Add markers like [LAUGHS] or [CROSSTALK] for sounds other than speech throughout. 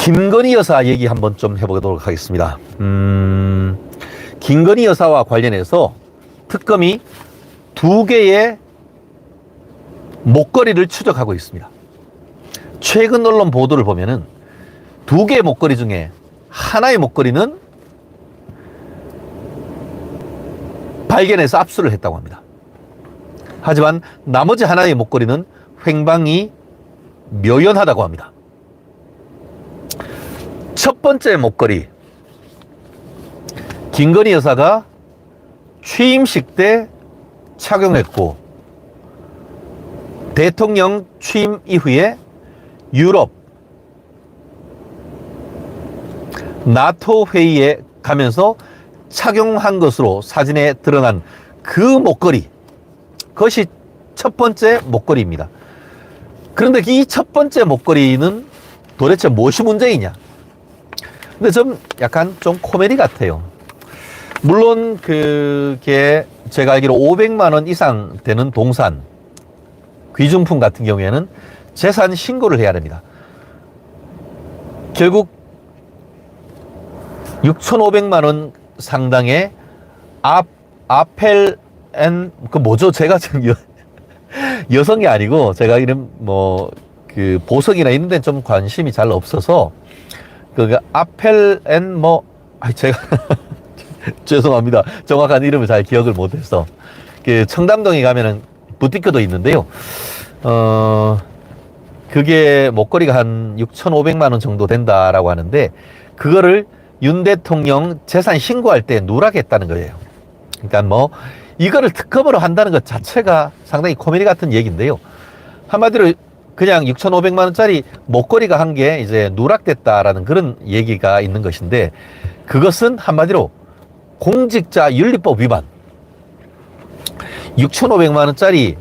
김건희 여사 얘기 한번 좀 해보도록 하겠습니다. 음, 김건희 여사와 관련해서 특검이 두 개의 목걸이를 추적하고 있습니다. 최근 언론 보도를 보면은 두 개의 목걸이 중에 하나의 목걸이는 발견해서 압수를 했다고 합니다. 하지만 나머지 하나의 목걸이는 횡방이 묘연하다고 합니다. 첫 번째 목걸이. 김건희 여사가 취임식 때 착용했고, 대통령 취임 이후에 유럽, 나토 회의에 가면서 착용한 것으로 사진에 드러난 그 목걸이. 그것이 첫 번째 목걸이입니다. 그런데 이 첫 번째 목걸이는 도대체 무엇이 문제이냐? 근데 좀 약간 좀 코미디 같아요. 물론 그게 제가 알기로 500만 원 이상 되는 동산, 귀중품 같은 경우에는 재산 신고를 해야 됩니다. 결국 6,500만 원 상당의 아, 아펠 앤, 그 뭐죠? 제가 지금 여, 여성이 아니고 제가 이런 뭐그 보석이나 이런 데는 좀 관심이 잘 없어서 그 아펠 앤뭐 아 제가 [LAUGHS] 죄송합니다. 정확한 이름을 잘 기억을 못해서 그 청담동에 가면은 부티크도 있는데요. 어 그게 목걸이가 한 6,500만 원 정도 된다라고 하는데 그거를 윤 대통령 재산 신고할 때 누락했다는 거예요. 그러니까 뭐 이거를 특검으로 한다는 것 자체가 상당히 코미디 같은 얘기인데요. 한마디로 그냥 6,500만 원짜리 목걸이가 한 게 이제 누락됐다라는 그런 얘기가 있는 것인데 그것은 한마디로 공직자 윤리법 위반. 6,500만 원짜리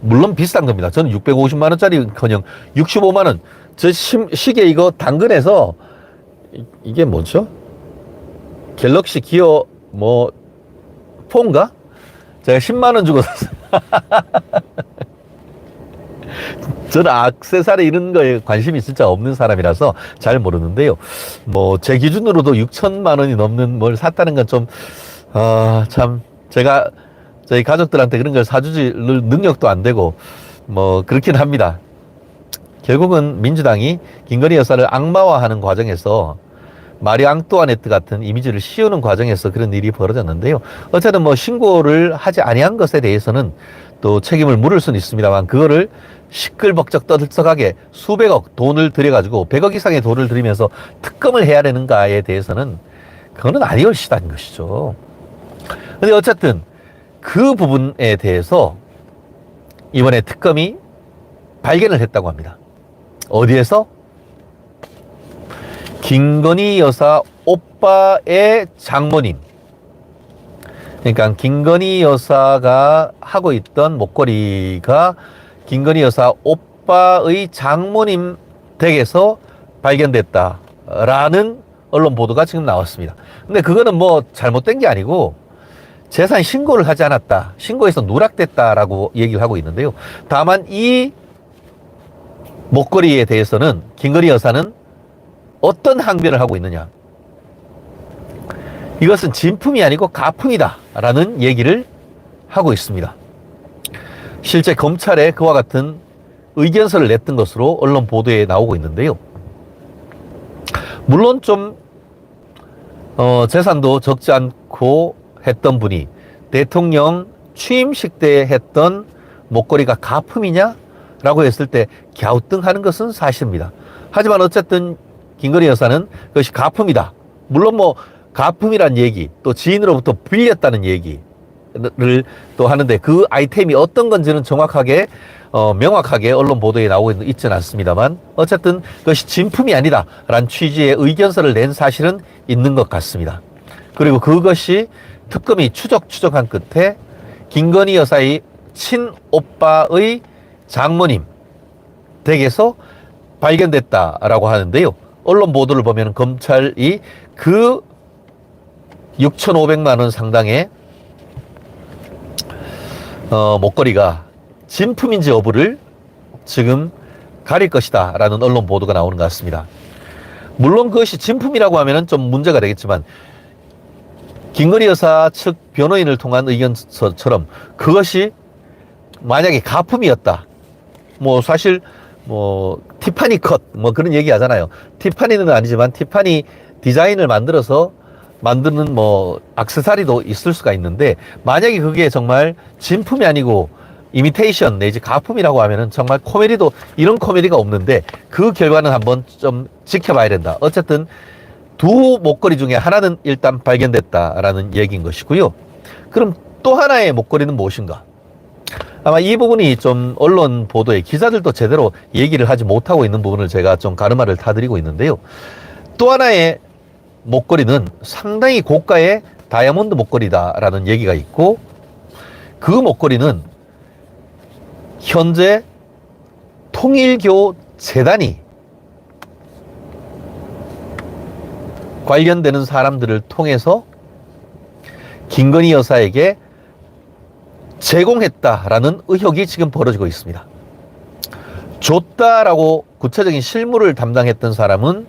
물론 비싼 겁니다. 저는 650만 원짜리 커녕 65만 원. 저 심- 시계 이거 당근에서 이- 이게 뭐죠? 갤럭시 기어 뭐 폰가? 제가 10만 원 주고 샀어요. [LAUGHS] 저는 악세사리 이런 거에 관심이 진짜 없는 사람이라서 잘 모르는데요. 뭐 제 기준으로도 6천만 원이 넘는 뭘 샀다는 건 좀, 아, 참, 제가 저희 가족들한테 그런 걸 사주지 능력도 안 되고, 뭐, 그렇긴 합니다. 결국은 민주당이 김건희 여사를 악마화하는 과정에서 마리 앙뚜아네트 같은 이미지를 씌우는 과정에서 그런 일이 벌어졌는데요. 어쨌든 뭐 신고를 하지 아니한 것에 대해서는 또 책임을 물을 수는 있습니다만 그거를 시끌벅적 떠들썩하게 수백억 돈을 들여가지고 100억 이상의 돈을 들이면서 특검을 해야 되는가에 대해서는 그거는 아니올시다는 것이죠. 근데 어쨌든 그 부분에 대해서 이번에 특검이 발견을 했다고 합니다. 어디에서? 김건희 여사 오빠의 장모님. 그러니까 김건희 여사가 하고 있던 목걸이가 김건희 여사 오빠의 장모님 댁에서 발견됐다라는 언론 보도가 지금 나왔습니다. 근데 그거는 뭐 잘못된 게 아니고 재산 신고를 하지 않았다. 신고해서 누락됐다라고 얘기를 하고 있는데요. 다만 이 목걸이에 대해서는 김건희 여사는 어떤 항변을 하고 있느냐. 이것은 진품이 아니고 가품이다. 라는 얘기를 하고 있습니다. 실제 검찰에 그와 같은 의견서를 냈던 것으로 언론 보도에 나오고 있는데요. 물론 좀, 어, 재산도 적지 않고 했던 분이 대통령 취임식 때 했던 목걸이가 가품이냐? 라고 했을 때 갸우뚱하는 것은 사실입니다. 하지만 어쨌든 김건희 여사는 그것이 가품이다. 물론 뭐 가품이란 얘기, 또 지인으로부터 빌렸다는 얘기 를또 하는데 그 아이템이 어떤 건지는 정확하게 어, 명확하게 언론 보도에 나오고 있- 있지는 않습니다만 어쨌든 그것이 진품이 아니다라는 취지의 의견서를 낸 사실은 있는 것 같습니다. 그리고 그것이 특검이 추적 추적한 끝에 김건희 여사의 친오빠의 장모님 댁에서 발견됐다라고 하는데요. 언론 보도를 보면 검찰이 그 6,500만 원 상당의 어, 목걸이가 진품인지 여부를 지금 가릴 것이다 라는 언론 보도가 나오는 것 같습니다. 물론 그것이 진품이라고 하면은 좀 문제가 되겠지만 김건희 여사 측 변호인을 통한 의견서처럼 그것이 만약에 가품이었다. 뭐 사실 뭐 티파니 컷 뭐 그런 얘기 하잖아요. 티파니는 아니지만 티파니 디자인을 만들어서 만드는 뭐 악세사리도 있을 수가 있는데 만약에 그게 정말 진품이 아니고 이미테이션 내지 가품이라고 하면은 정말 코미디도 이런 코미디가 없는데 그 결과는 한번 좀 지켜봐야 된다. 어쨌든 두 목걸이 중에 하나는 일단 발견됐다라는 얘기인 것이고요. 그럼 또 하나의 목걸이는 무엇인가? 아마 이 부분이 좀 언론 보도에 기자들도 제대로 얘기를 하지 못하고 있는 부분을 제가 좀 가르마를 타드리고 있는데요. 또 하나의 목걸이는 상당히 고가의 다이아몬드 목걸이다라는 얘기가 있고 그 목걸이는 현재 통일교 재단이 관련되는 사람들을 통해서 김건희 여사에게 제공했다라는 의혹이 지금 벌어지고 있습니다. 줬다라고 구체적인 실무를 담당했던 사람은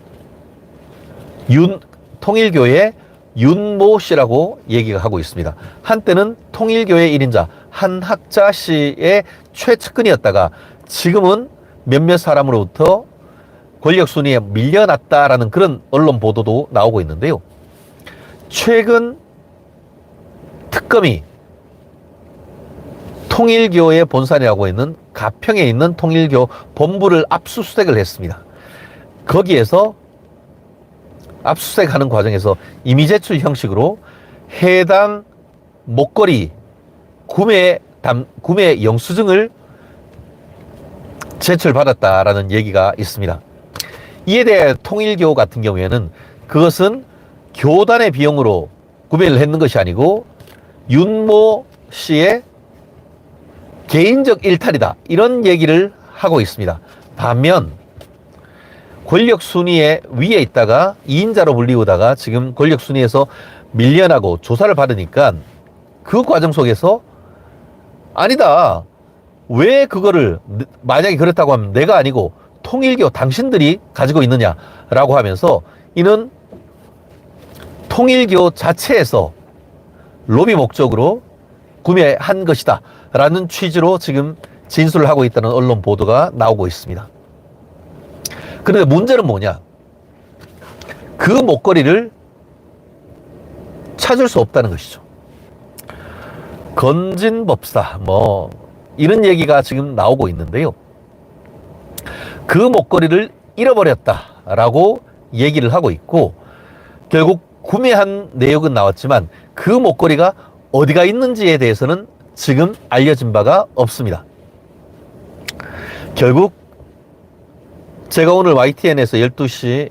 윤 통일교의 윤모 씨라고 얘기가 하고 있습니다. 한때는 통일교의 1인자 한학자 씨의 최측근이었다가 지금은 몇몇 사람으로부터 권력 순위에 밀려났다라는 그런 언론 보도도 나오고 있는데요. 최근 특검이 통일교의 본산이라고 있는 가평에 있는 통일교 본부를 압수수색을 했습니다. 거기에서 압수수색하는 과정에서 이미 제출 형식으로 해당 목걸이 구매 담, 구매 영수증을 제출받았다라는 얘기가 있습니다. 이에 대해 통일교 같은 경우에는 그것은 교단의 비용으로 구매를 했는 것이 아니고 윤모 씨의 개인적 일탈이다. 이런 얘기를 하고 있습니다. 반면 권력 순위에 위에 있다가 2인자로 불리우다가 지금 권력 순위에서 밀려나고 조사를 받으니까 그 과정 속에서 아니다. 왜 그거를 만약에 그렇다고 하면 내가 아니고 통일교 당신들이 가지고 있느냐라고 하면서 이는 통일교 자체에서 로비 목적으로 구매한 것이다. 라는 취지로 지금 진술을 하고 있다는 언론 보도가 나오고 있습니다. 그런데 문제는 뭐냐? 그 목걸이를 찾을 수 없다는 것이죠. 건진법사, 뭐, 이런 얘기가 지금 나오고 있는데요. 그 목걸이를 잃어버렸다라고 얘기를 하고 있고, 결국 구매한 내역은 나왔지만 그 목걸이가 어디가 있는지에 대해서는 지금 알려진 바가 없습니다. 결국 제가 오늘 YTN에서 12시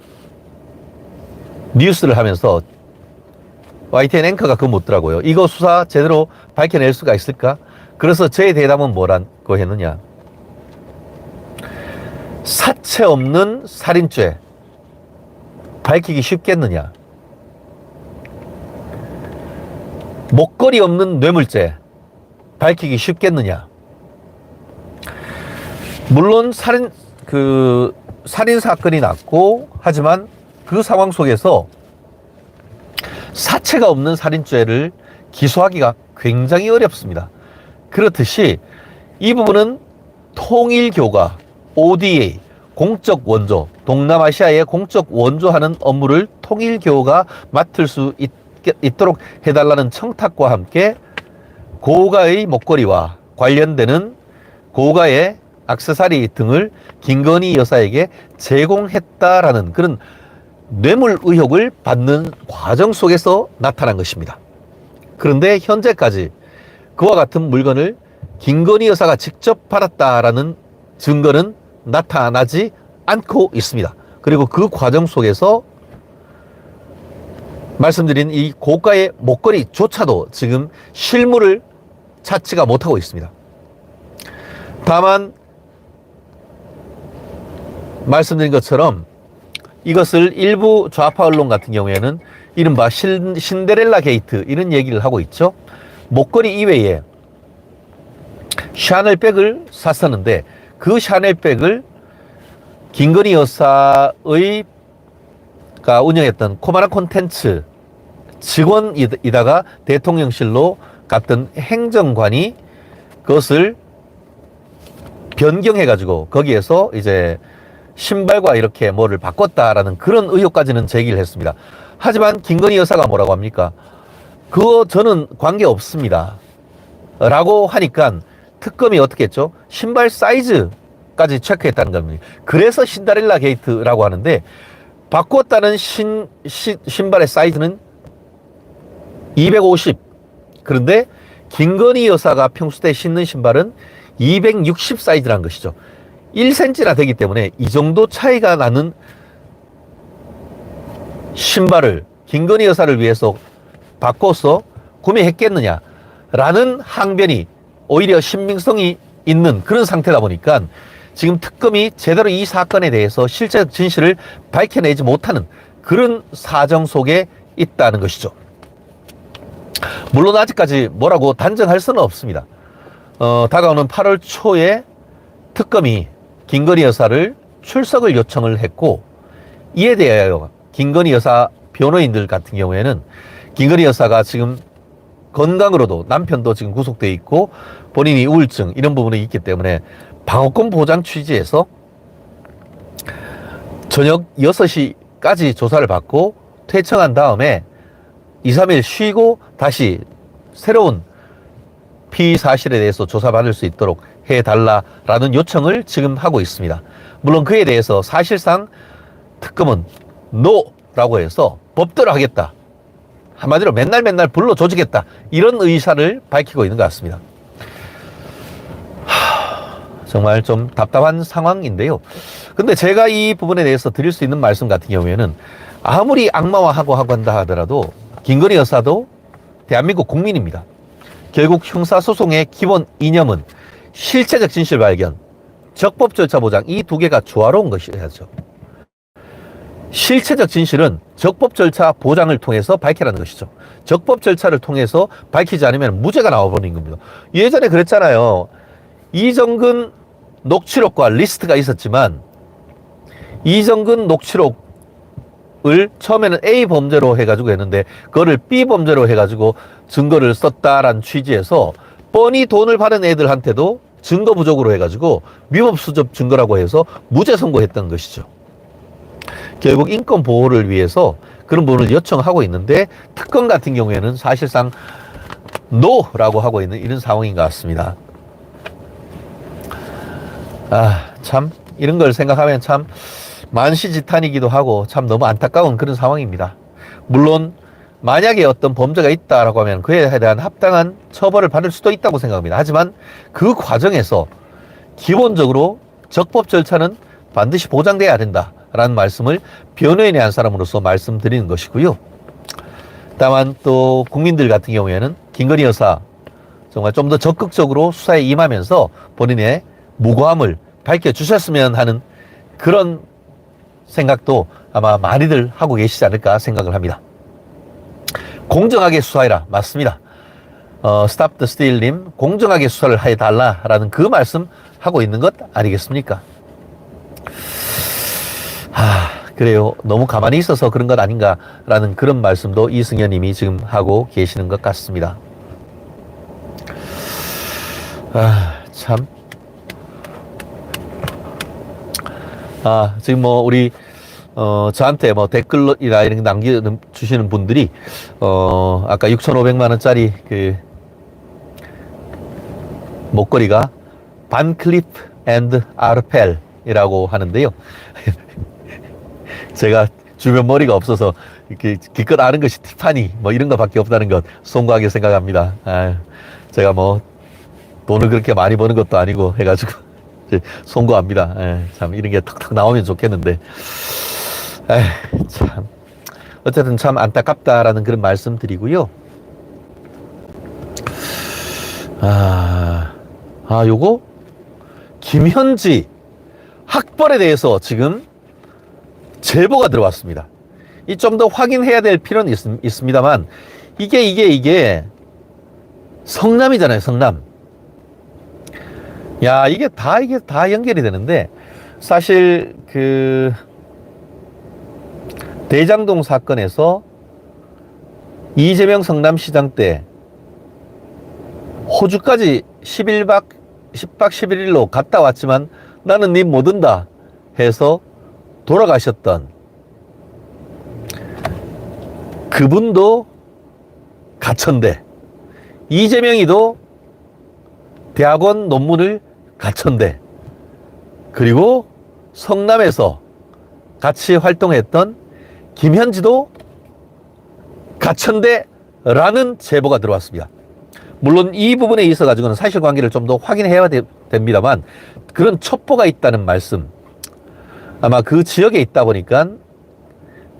뉴스를 하면서 YTN 앵커가 그거 묻더라고요. 이거 수사 제대로 밝혀낼 수가 있을까? 그래서 제 대답은 뭐라고 했느냐. 사체 없는 살인죄 밝히기 쉽겠느냐. 목걸이 없는 뇌물죄 밝히기 쉽겠느냐? 물론 살인 그 살인 사건이 났고 하지만 그 상황 속에서 사체가 없는 살인죄를 기소하기가 굉장히 어렵습니다. 그렇듯이 이 부분은 통일교가 ODA 공적 원조 동남아시아의 공적 원조하는 업무를 통일교가 맡을 수 있, 있도록 해달라는 청탁과 함께 고가의 목걸이와 관련되는 고가의 악세사리 등을 김건희 여사에게 제공했다라는 그런 뇌물 의혹을 받는 과정 속에서 나타난 것입니다. 그런데 현재까지 그와 같은 물건을 김건희 여사가 직접 받았다라는 증거는 나타나지 않고 있습니다. 그리고 그 과정 속에서 말씀드린 이 고가의 목걸이조차도 지금 실물을 찾지가 못하고 있습니다. 다만 말씀드린 것처럼 이것을 일부 좌파 언론 같은 경우에는 이른바 신, 신데렐라 게이트 이런 얘기를 하고 있죠. 목걸이 이외에 샤넬백을 샀었는데 그 샤넬백을 김건희 여사의 가 운영했던 코마라 콘텐츠 직원이다가 대통령실로 갔던 행정관이 그것을 변경해가지고 거기에서 이제 신발과 이렇게 뭐를 바꿨다라는 그런 의혹까지는 제기를 했습니다. 하지만 김건희 여사가 뭐라고 합니까? 그거 저는 관계 없습니다. 라고 하니까 특검이 어떻게 했죠? 신발 사이즈까지 체크했다는 겁니다. 그래서 신다렐라 게이트라고 하는데 바꿨다는 신, 신, 신발의 사이즈는 250. 그런데 김건희 여사가 평소 때 신는 신발은 260 사이즈라는 것이죠. 1cm나 되기 때문에 이 정도 차이가 나는 신발을 김건희 여사를 위해서 바꿔서 구매했겠느냐 라는 항변이 오히려 신빙성이 있는 그런 상태다 보니까 지금 특검이 제대로 이 사건에 대해서 실제 진실을 밝혀내지 못하는 그런 사정 속에 있다는 것이죠. 물론 아직까지 뭐라고 단정할 수는 없습니다. 어, 다가오는 8월 초에 특검이 김건희 여사를 출석을 요청을 했고 이에 대하여 김건희 여사 변호인들 같은 경우에는 김건희 여사가 지금 건강으로도 남편도 지금 구속돼 있고 본인이 우울증 이런 부분이 있기 때문에 방어권 보장 취지에서 저녁 6시까지 조사를 받고 퇴청한 다음에 2, 3일 쉬고 다시 새로운 피의 사실에 대해서 조사받을 수 있도록 해달라라는 요청을 지금 하고 있습니다. 물론 그에 대해서 사실상 특검은 노라고 해서 법대로 하겠다. 한마디로 맨날 맨날 불러 조지겠다. 이런 의사를 밝히고 있는 것 같습니다. 하, 정말 좀 답답한 상황인데요. 근데 제가 이 부분에 대해서 드릴 수 있는 말씀 같은 경우에는 아무리 악마화하고 하고 한다 하더라도 김건희 여사도 대한민국 국민입니다. 결국 형사소송의 기본 이념은 실체적 진실 발견, 적법 절차 보장 이 두 개가 조화로운 것이어야죠. 실체적 진실은 적법 절차 보장을 통해서 밝히라는 것이죠. 적법 절차를 통해서 밝히지 않으면 무죄가 나와버리는 겁니다. 예전에 그랬잖아요. 이정근 녹취록과 리스트가 있었지만 이정근 녹취록을 처음에는 A 범죄로 해가지고 했는데 그거를 B 범죄로 해가지고 증거를 썼다라는 취지에서 뻔히 돈을 받은 애들한테도 증거 부족으로 해가지고 위법 수접 증거라고 해서 무죄 선고했던 것이죠. 결국 인권 보호를 위해서 그런 부분을 요청하고 있는데 특검 같은 경우에는 사실상 노라고 하고 있는 이런 상황인 것 같습니다. 아, 참 이런 걸 생각하면 참 만시지탄이기도 하고 참 너무 안타까운 그런 상황입니다. 물론 만약에 어떤 범죄가 있다라고 하면 그에 대한 합당한 처벌을 받을 수도 있다고 생각합니다. 하지만 그 과정에서 기본적으로 적법 절차는 반드시 보장돼야 된다라는 말씀을 변호인의 한 사람으로서 말씀드리는 것이고요. 다만 또 국민들 같은 경우에는 김건희 여사 정말 좀 더 적극적으로 수사에 임하면서 본인의 무고함을 밝혀주셨으면 하는 그런 생각도 아마 많이들 하고 계시지 않을까 생각을 합니다. 공정하게 수사해라. 맞습니다. 어, 스탑 더 스틸님, 공정하게 수사를 해달라라는 그 말씀 하고 있는 것 아니겠습니까? 아, 그래요. 너무 가만히 있어서 그런 것 아닌가라는 그런 말씀도 이승현 님이 지금 하고 계시는 것 같습니다. 아, 참. 아, 지금 뭐, 우리, 어, 저한테 뭐 댓글이나 이런 거 남겨 주시는 분들이, 어, 아까 6,500만 원짜리 그, 목걸이가 반클리프 앤드 아르펠이라고 하는데요. [LAUGHS] 제가 주변 머리가 없어서 이렇게 기껏 아는 것이 티파니 뭐 이런 거밖에 없다는 것 송구하게 생각합니다. 아, 제가 뭐 돈을 그렇게 많이 버는 것도 아니고 해가지고 [LAUGHS] 송구합니다. 에, 참 이런 게 턱턱 나오면 좋겠는데, 참 어쨌든 참 안타깝다라는 그런 말씀 드리고요. 아, 아 요거 김현지 학벌에 대해서 지금 제보가 들어왔습니다. 이 좀 더 확인해야 될 필요는 있, 있습니다만 이게 이게 이게 성남이잖아요, 성남. 야, 이게 다 이게 다 연결이 되는데 사실 그 대장동 사건에서 이재명 성남시장 때 호주까지 10일박 10박 11일로 갔다 왔지만 나는 니못 온다 해서 돌아가셨던 그분도 가천대 이재명이도 대학원 논문을 가천대 그리고 성남에서 같이 활동했던 김현지도 가천대라는 제보가 들어왔습니다. 물론 이 부분에 있어 가지고는 사실관계를 좀 더 확인해야 되- 됩니다만 그런 첩보가 있다는 말씀 아마 그 지역에 있다 보니까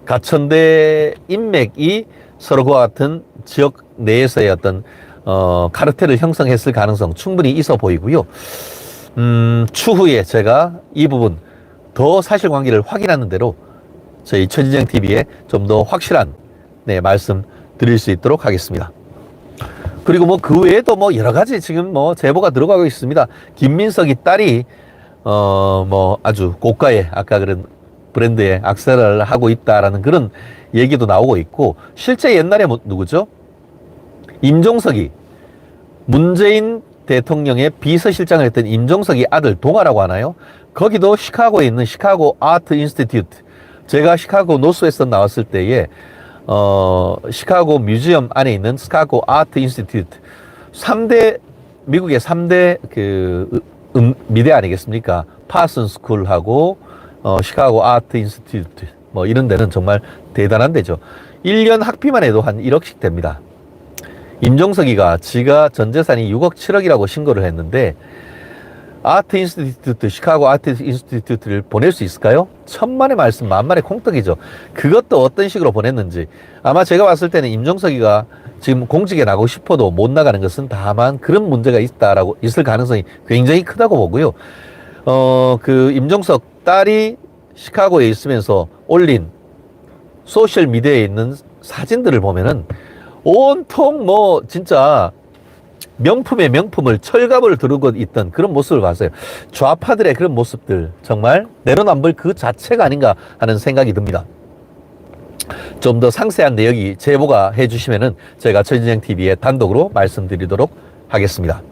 가천대 인맥이 서로 그와 같은 지역 내에서의 어떤 어, 카르텔을 형성했을 가능성 충분히 있어 보이고요. 음, 추후에 제가 이 부분 더 사실관계를 확인하는 대로 저희 최진정 TV에 좀 더 확실한 네, 말씀 드릴 수 있도록 하겠습니다. 그리고 뭐 그 외에도 뭐 여러 가지 지금 뭐 제보가 들어가고 있습니다. 김민석이 딸이 어 뭐 아주 고가의 아까 그런 브랜드의 악세사리를 하고 있다라는 그런 얘기도 나오고 있고 실제 옛날에 뭐 누구죠? 임종석이 문재인 대통령의 비서실장을 했던 임종석이 아들 동아라고 하나요? 거기도 시카고에 있는 시카고 아트 인스티튜트 제가 시카고 노스웨스턴 나왔을 때에 어 시카고 뮤지엄 안에 있는 시카고 아트 인스티튜트 3대 미국의 3대 그 음, 미대 아니겠습니까? 파슨 스쿨하고 어 시카고 아트 인스티튜트 뭐 이런 데는 정말 대단한 데죠. 1년 학비만 해도 한 1억씩 됩니다. 임종석이가 지가 전 재산이 6억 7억이라고 신고를 했는데 아트 인스티튜트 시카고 아트 인스티튜트를 보낼 수 있을까요? 천만의 말씀 만만의 콩떡이죠. 그것도 어떤 식으로 보냈는지 아마 제가 봤을 때는 임종석이가 지금 공직에 나가고 싶어도 못 나가는 것은 다만 그런 문제가 있다라고 있을 가능성이 굉장히 크다고 보고요. 어 그 임종석 딸이 시카고에 있으면서 올린 소셜 미디어에 있는 사진들을 보면은 온통 뭐 진짜 명품의 명품을 철갑을 두르고 있던 그런 모습을 봤어요. 좌파들의 그런 모습들 정말 내로남불 그 자체가 아닌가 하는 생각이 듭니다. 좀 더 상세한 내역이 제보가 해주시면은 제가 최진영 TV에 단독으로 말씀드리도록 하겠습니다.